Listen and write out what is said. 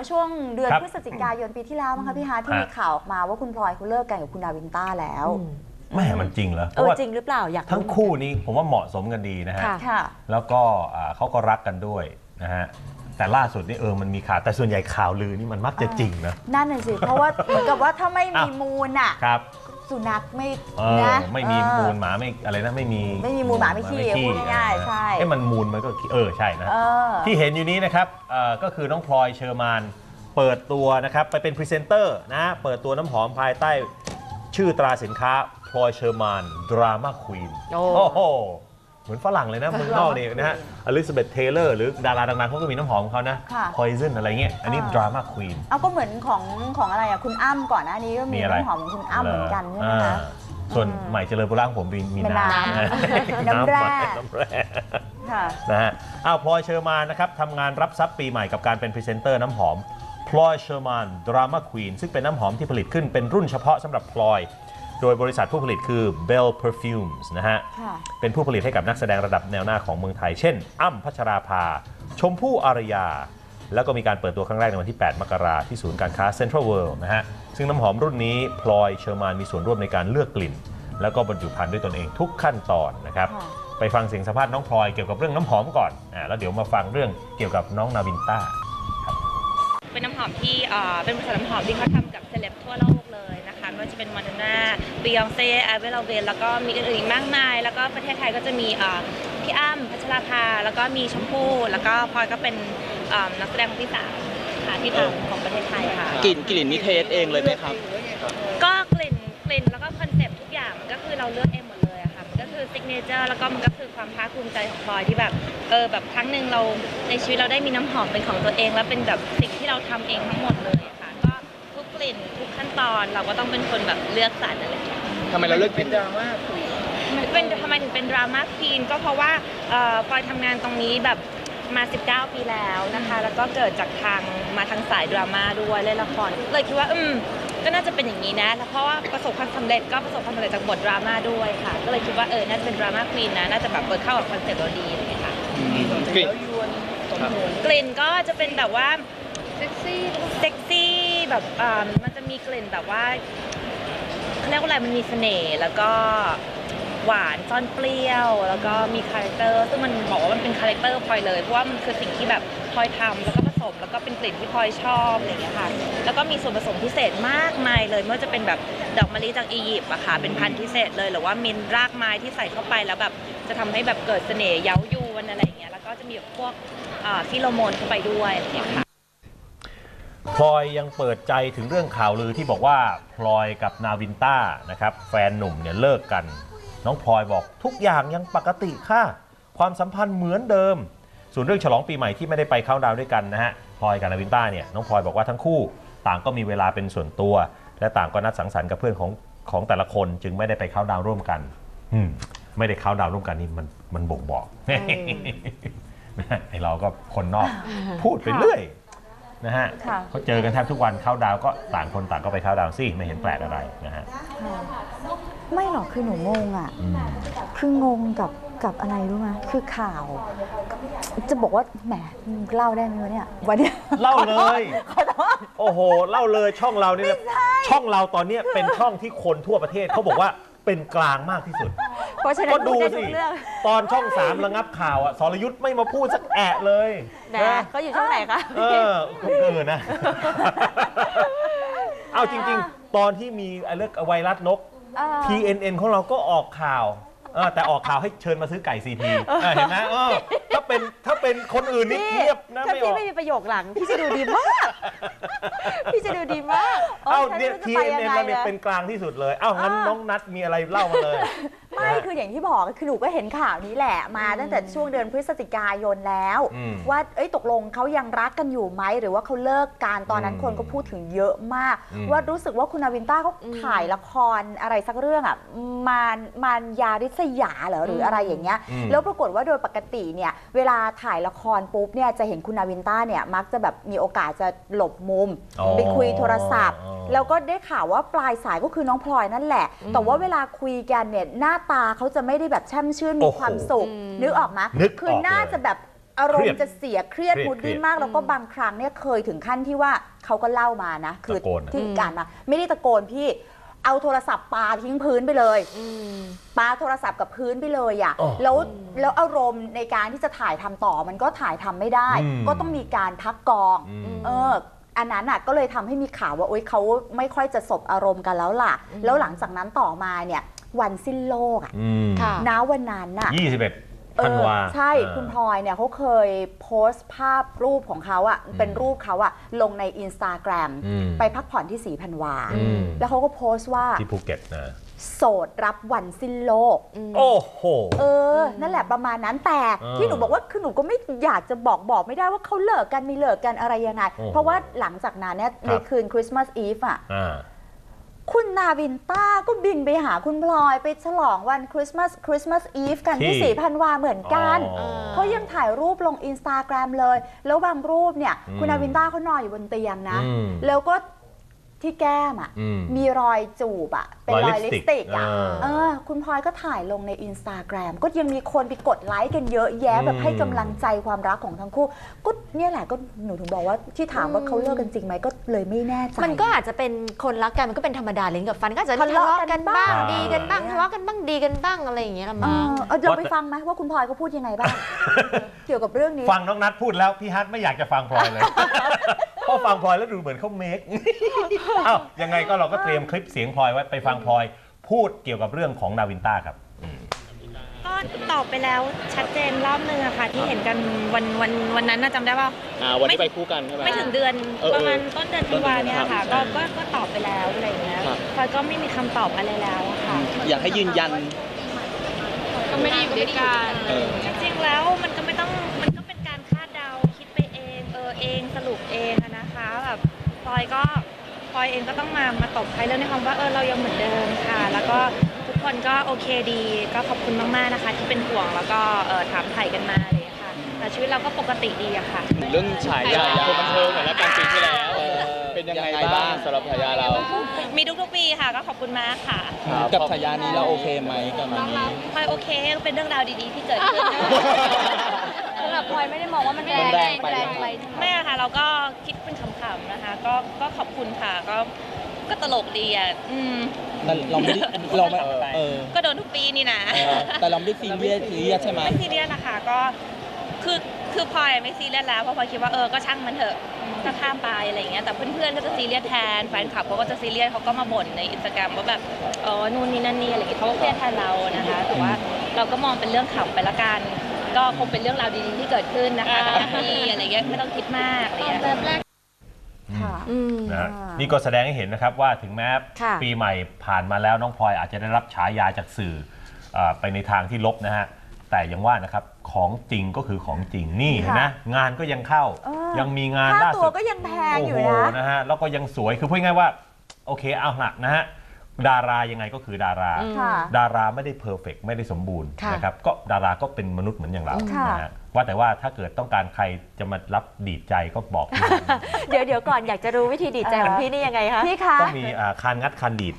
มื่อช่วงเดือนครับพฤศจิกายนปีที่แล้วมั้งคะพี่ฮาร์ทที่ฮะมีข่าวออกมาว่าคุณพลอยเขาเลิกกันกับคุณนาวินต้าแล้วแม่มันจริงเหรอเพเอราะอว่าจริงหรือเปล่าอยากรู้ ทั้งคู่นี้ผมว่าเหมาะสมกันดีนะฮะ ค่ะ ค่ะ แล้วก็อ่าเขาก็รักกันด้วยนะฮะ แต่ล่าสุดนี่เออมันมีข่าว แต่ส่วนใหญ่ข่าวลือนี่มันมักจะจริงนะ นั่นน่ะสิ เพราะว่าเหมือนกับว่าถ้าไม่มีอ้าวมูลอะ ครับ สุนัขไม่เออนะไม่มีเออ มูลหมาไม่อะไรนะไม่มีไม่มีมูลหมาไม่ขี้พูดง่ายๆใช่ เอ้มันมูลมันก็ขี้เออใช่นะ เออ ที่เห็นอยู่นี้นะครับเอ่อก็คือน้องพลอยเชอร์มาน เปิดตัวนะครับไปเป็นพรีเซนเตอร์นะฮะเปิดตัวน้ำหอมภายใต้ชื่อตราสินค้าพลอยเชอร์มานดราม่าควีนโอ้โอ้โห เหมือนฝรั่งเลยนะเมืองนอกนี่นะฮะอลิซาเบธเทเลอร์หรือดาราดังๆเขาก็มีน้ำหอมของเขานะค่ะ Poison อะไรเงี้ยอันนี้ดราม่าควีน เอาก็เหมือนของของอะไรอะคุณอ้ำก่อนหน้านี้ก็มีมีอะไร น้ำหอมของคุณอ้ำเหมือนกันใช่ไหมคะ ส่วนอืมใหม่เจริญบุรีของผมมีมีเป็นน้น้ำำน้ำแร่ น้ำแร่ค่ะ นะฮะอ้าวพลอยเชอร์มานนะครับทำงานรับทรัพย์ปีใหม่กับการเป็นพรีเซนเตอร์น้ำหอมพลอยเชอร์มานดราม่าควีนซึ่งเป็นน้ำหอมที่ผลิตขึ้นเป็นรุ่นเฉพาะสำหรับพลอย โดยบริษัทผู้ผลิตคือ Bell Perfumes นะฮะค่ะเป็นผู้ผลิตให้กับนักแสดงระดับแนวหน้าของเมืองไทย เช่น อ้ำพัชราภา ชมพู่อารยา แล้วก็มีการเปิดตัวครั้งแรกในวันที่ 8 มกราที่ศูนย์การค้าเซ็นทรัลเวิลด์นะฮะ ซึ่งน้ำหอมรุ่นนี้พลอยเชอร์มานมีส่วนร่วมในการเลือกกลิ่น แล้วก็บรรจุภัณฑ์ด้วยตนเองทุกขั้นตอนนะครับค่ะไปฟังเสียงสัมภาษณ์น้องพลอยเกี่ยวกับเรื่องน้ำหอมก่อนอ่าแล้วเดี๋ยวมาฟังเรื่องเกี่ยวกับน้องนาวินต้า เป็นน้ำหอมที่เอ่อเป็นบริษัทน้ำหอมที่เขาทำกับเซเลบทั่วโลกเลยนะคะ ไม่ว่าจะเป็นมาดอนน่าบียองเซ่แอเวลเวนแล้วก็มีอื่นๆอีกมากมาย แล้วก็ประเทศไทยก็จะมีเอ่อพี่อ้ำพัชราภา แล้วก็มีชมพู่ แล้วก็พลอยก็เป็นเอ่อนักแสดงคนที่สามค่ะที่ทำของประเทศไทยค่ะ กลิ่นกลิ่นนี่เทสเองเลยไหมครับ ก็กลิ่นกลิ่นแล้วก็คอนเซปต์ทุกอย่างมันก็คือเราเลือกเองหมดเลยอะค่ะมันก็คือซิกเนเจอร์แล้วก็มันก็คือความภาคภูมิใจของพลอยที่แบบเออแบบครั้งหนึ่งเราในชีวิตเราได้มีน้ำหอมเป็นของตัวเอง แล้วเป็นแบบสิ่งที่เราทำเองทั้งหมดเลยอะค่ะก็ทุกกลิ่นทุก ขั้นตอนเราก็ต้องเป็นคนแบบเลือกสรรอะไรอย่างเงี้ย ทำไมเราเลือกกลิ่นเป็นทำไมถึงเป็นดราม่าควีนก็เพราะว่าเอ่อพลอยทำงานตรงนี้แบบมา 19 ปีแล้วนะคะ แล้วก็เกิดจากทางมาทางสายดราม่าด้วยเล่นละครเลยคิดว่าอืมก็น่าจะเป็นอย่างนี้นะแล้วเพราะว่าประสบความสำเร็จก็ประสบความสำเร็จจากบทดราม่าด้วยค่ะ ก็เลยคิดว่าเออน่าจะเป็นดราม่าควีนนะน่าจะแบบเปิดเข้ากับคอนเซ็ปต์เราดีอะไรอย่างเงี้ยค่ะกลิ่นกลิ่นก็จะเป็นแบบว่า เซ็กซี่ เซ็กซี่แบบอ่ามันจะ มีกลิ่นแบบว่าเขาเรียกว่าอะไรมันมีเสน่ห์แล้วก็หวานซ่อนเปรี้ยว แล้วก็มีคาแรคเตอร์ซึ่งมันบอกว่ามันเป็นคาแรคเตอร์พลอยเลยเพราะว่ามันคือสิ่งที่แบบพลอยทำแล้วก็ผสมแล้วก็เป็นกลิ่นที่พลอยชอบอะไรอย่างเงี้ยค่ะแล้วก็มีส่วนผสมพิเศษมากมายเลยไม่ว่าจะเป็นแบบดอกมะลิจากอียิปต์อะค่ะเป็นพันธุ์พิเศษเลยหรือว่ามินรากไม้ที่ใส่เข้าไปแล้วแบบจะทำให้แบบเกิดเสน่ห์เย้ายวนอะไรอย่างเงี้ยแล้วก็จะมีแบบพวกอ่าฟิโลโมนเข้าไปด้วยอะไรอย่างเงี้ยค่ะ พลอยยังเปิดใจถึงเรื่องข่าวลือที่บอกว่าพลอยกับนาวินต้านะครับแฟนหนุ่มเนี่ยเลิกกัน น้องพลอยบอกทุกอย่างยังปกติค่ะ ความสัมพันธ์เหมือนเดิม ส่วนเรื่องฉลองปีใหม่ที่ไม่ได้ไปเข้าน์ดาวน์ด้วยกันนะฮะพลอยกับนาวินต้าเนี่ยน้องพลอยบอกว่าทั้งคู่ ต่างก็มีเวลาเป็นส่วนตัว และต่างก็นัดสังสรรค์กับเพื่อนของของแต่ละคนจึงไม่ได้ไปเข้าน์ดาวน์ร่วมกัน อืมไม่ได้เข้าน์ดาวน์ร่วมกันนี่มันมันบ่งบอกไอเราก็คนนอกพูดไปเรื่อย นะฮะค่ะ เขาเจอกันแทบทุกวันเข้าดาวน์ก็ต่างคนต่างก็ไปเข้าดาวน์สิไม่เห็นแปลกอะไรนะฮะไม่หรอกคือหนูงงอะ อืม คืองงกับกับอะไรรู้ไหมคือข่าว จะบอกว่าแหมเล่าได้ไหมวะเนี่ยวันเนี้ยเล่าเลย ขอโทษ โอ้โห เล่าเลยช่องเรานี่นะช่องเราตอนเนี้ยเป็นช่องที่คนทั่วประเทศเขาบอกว่าเป็นกลางมากที่สุด เพราะฉะนั้ก็นดูพูดได้สิทุกเรื่องตอนช่องสามระงับข่าวอะสรยุทธ์ไม่มาพูดสักแอะเลยนะเขาอยู่ช่องไหนคะ เออคนอื่นนะ เอาจริง ๆ ตอนที่มีไอ้เรื่องไวรัสนกอ่า TNN ของเราก็ออกข่าวเออแต่ออกข่าวให้เชิญมาซื้อไก่ซีทีเห็นไหมเออถ้าเป็นถ้าเป็นคนอื่นนี่เงียบนะถ้าไม่อพี่อก ไม่มีประโยคหลัง พี่จะดูดีมาก พี่จะดูดีมากโอ๊ยเอ้าฉันเนี่ยไม่รู้จะไป TNN ยังไงเราเนี่ยอะเป็นกลางที่สุดเลย เอ้างั้นอ่า น้องนัดมีอะไรเล่ามาเลย ไม่คืออย่างที่บอกคือหนูก็เห็นข่าวนี้แหละมาตั้งแต่ช่วงเดือนพฤศจิกายนแล้ว อืม ว่าเอ้ยตกลงเขายังรักกันอยู่ไหมหรือว่าเขาเลิกกันตอนนั้นอืมคนก็พูดถึงเยอะมาก อืม ว่ารู้สึกว่าคุณนาวินต้าเขาอืมถ่ายละครอะไรสักเรื่องอะมารมารยาริษยาเหรอหรืออะไรอย่างเงี้ย อืม แล้วปรากฏว่าโดยปกติเนี่ยเวลาถ่ายละครปุ๊บเนี่ยจะเห็นคุณนาวินต้าเนี่ยมักจะแบบมีโอกาสจะหลบมุม อ๋อไปคุยโทรศัพท์อ๋อแล้วก็ได้ข่าวว่าปลายสายก็คือน้องพลอยนั่นแหละ แต่ว่าเวลาคุยกันเนี่ยหน้าตาเขาจะไม่ได้แบบแช่มชื่นโอ้มีโหความสุขอืมนึกออกไหมนึกออกคือน่าเลยจะแบบอารมเครียดณ์จะเสียเครียดเครียดมูดเครีดี้ยดมาก แล้วก็บางครั้งเนี่ยเคยถึงขั้นที่ว่าเขาก็เล่ามานะ คือตะโกนอะ ที่การมาไม่ได้ตะโกนพี่เอาโทรศัพท์ปาทิ้งพื้นไปเลย อืม ปาโทรศัพท์กับพื้นไปเลยอะอ๋อแล้วแล้วอารมณ์ในการที่จะถ่ายทำต่อมันก็ถ่ายทำไม่ได้ อืม ก็ต้องมีการพักกอง อืม เออ อันนั้นน่ะก็เลยทำให้มีข่าวว่าโอ๊ยเขาไม่ค่อยจะสบอารมณ์กันแล้วล่ะ แล้วหลังจากนั้นต่อมาเนี่ย วันสิ้นโลกอะอืมค่ะ ณวันนั้นน่ะ ยี่สิบเอ็ดเอธันอวาใช่เออคุณพลอยเนี่ยเขาเคยโพสต์ภาพรูปของเขาอะเป็นรูปเขาอะลงในอินสตาแกรมอืมไปพักผ่อนที่สีพันวา อืม แล้วเขาก็โพสต์ว่า ที่ภูเก็ตนะ โสดรับวันสิ้นโลก โอ้โห เออนั่นแหละประมาณนั้นแต่เออที่หนูบอกว่าคือหนูก็ไม่อยากจะบอกบอกไม่ได้ว่าเขาเลิกกันไม่เลิกกันอะไรยังไง โอ้โหเพราะว่าหลังจากนั้นเนี่ยคในรับ คืนคริสต์มาสอีฟอะอ่า คุณนาวินต้าก็บินไปหาคุณพลอยไปฉลองวันคริสต์มาสคริสต์มาสอีฟกันที่ที่ สีพันวาเหมือนกัน อ๋อ เขายังถ่ายรูปลงอินสตาแกรมเลย แล้วบางรูปเนี่ยอืมคุณนาวินต้าเขานอนอยู่บนเตียงนะ อืม แล้วก็ ที่แก้มอะอืมมีรอยจูบอะเป็นรอยลิปสติกอะเออเออคุณพลอยก็ถ่ายลงในอินสตาแกรมก็ยังมีคนไปกดไลค์กันเยอะแยะอืมแบบให้กำลังใจความรักของทั้งคู่ ก็เนี่ยแหละก็หนูถึงบอกว่าที่ถามว่าเขาเลิกกันจริงไหมก็เลยไม่แน่ใจ มันก็อาจจะเป็นคนรักกันมันก็เป็นธรรมดาลิ้นกับฟันก็อาจจะมีทะทะเลาะเลาะกักันนบ้าบ้าง งดีกันบ้างทะเลาะกันบ้างดีกันบ้างอะไรอย่างเงี้ยละเอมั้ง อเอาเราไปฟังไหมว่าคุณพลอยเขาพูดยังไงบ้าง เกี่ยวกับเรื่องนี้ ฟังน้องนัทพูดแล้ว พี่ฮัทไม่อยากจะฟังพลอยเลยเพราะฟังพลอยแล้วดูเหมือนเขาเมคเอ้ายังไงก็เราก็เตรียมคลิปเสียงพลอยไว้ไปฟังพลอยพูดเกี่ยวกับเรื่องของนาวินต้าครับ ก็ตอบไปแล้วชัดเจนรอบนึงอะค่ะ ที่เห็นกันวันวันวันนั้นน่ะจำได้ว่า อ่าวันที่ไปคู่กันใช่ไหม ไม่ถึงเดือนเออเออประมาณต้นเดือนธันวาเนี่ยค่ะต้ก็นเดือนก็ก็ตอบไปแล้วอะไรอย่างเงี้ยครับ พลอยก็ไม่มีคำตอบอะไรแล้วอะค่ะ อยากให้ยืนยัน ก็ไม่ได้อยู่ด้วยกัน เออ จริงๆแล้วมันก็ นะคะแบบพลอยก็พลอยเองก็ต้องมามาตบใครเรื่องในความว่าเออเรายังเหมือนเดิมค่ะ แล้วก็ทุกคนก็โอเคดี ก็ขอบคุณมากๆนะคะ ที่เป็นห่วงแล้วก็เออถามไถ่กันมาอะไรอย่างเลยค่ะแต่ชีวิตเราก็ปกติดีอะค่ะ เรื่องฉายาคนบันเทิงหน่อยแล้วกันปีที่แล้ว เป็นยังไงบ้างสำหรับฉายาเรามีทุกๆปีค่ะ ก็ขอบคุณมากค่ะกับฉายานี้เราโอเคไหมกับมันนี้พลอยโอเคก็เป็นเรื่องราวดีๆที่เกิดขึ้นสำหรับพลอยไม่ได้มองว่ามันแรงมันแรงไปแรงไปไม่อะค่ะ เราก็คิดเป็นขำ ๆนะคะ ก็ก็ขอบคุณค่ะก็ก็ตลกดีอะอืมแต่เราไม่ได้เราไม่เออก็โดนทุกปีนี่นะเออแต่เราไม่ได้ซีเรียสซีเรียสใช่ไหมไม่ซีเรียสนะคะก็คือคือพลอยไม่ซีเรียสแล้วเพราะพลอยคิดว่าเออก็ช่างมันเถอะก็ข้ามไปอะไรอย่างเงี้ยแต่เพื่อนๆก็จะซีเรียสแทนแฟนคลับเขาก็จะซีเรียสเขาก็มาบ่นในอินสตาแกรมว่าแบบเออนู่นนี่นั่นนี่อะไรอย่างเงี้ยเขาก็เครียดแทนเรานะคะ แต่ว่าเราก็มองเป็นเรื่องขำไปละกัน ก็คงเป็นเรื่องราวดีๆที่เกิดขึ้นนะคะก็แฮปปี้อะไรอย่างเงี้ยไม่ต้องคิดมากอะไรอย่างเงี้ย ค่ะอืมนะฮะอ่านี่นี่ก็แสดงให้เห็นนะครับว่าถึงแม้ค่ะ ปีใหม่ผ่านมาแล้วน้องพลอยอาจจะได้รับฉายาจากสื่อเอ่อไปในทางที่ลบนะฮะแต่ยังว่านะครับของจริงก็คือของจริงนี่เห็นไหมงานก็ยังเข้าเออ ยังมีงานค่าล่าตัสุวดก็ยังแพงโอ้อโหยู่นะ นะฮะแล้วก็ยังสวยคือพูดง่ายๆว่าโอเคเอาละนะฮะ ดารายังไงก็คือดาราอืมค่ะดาราไม่ได้เพอร์เฟกไม่ได้สมบูรณ์ค่ะนะครับก็ดาราก็เป็นมนุษย์เหมือนอย่างเราค่ะ นะฮะว่าแต่ว่าถ้าเกิดต้องการใครจะมารับดีดใจก็บอกพี่ เดี๋ยวเดี๋ยวก่อนอยากจะรู้วิธีดีดใจของพี่นี่ยังไงคะ พี่คะ ต้องมีอ่าคานงัดคานดีด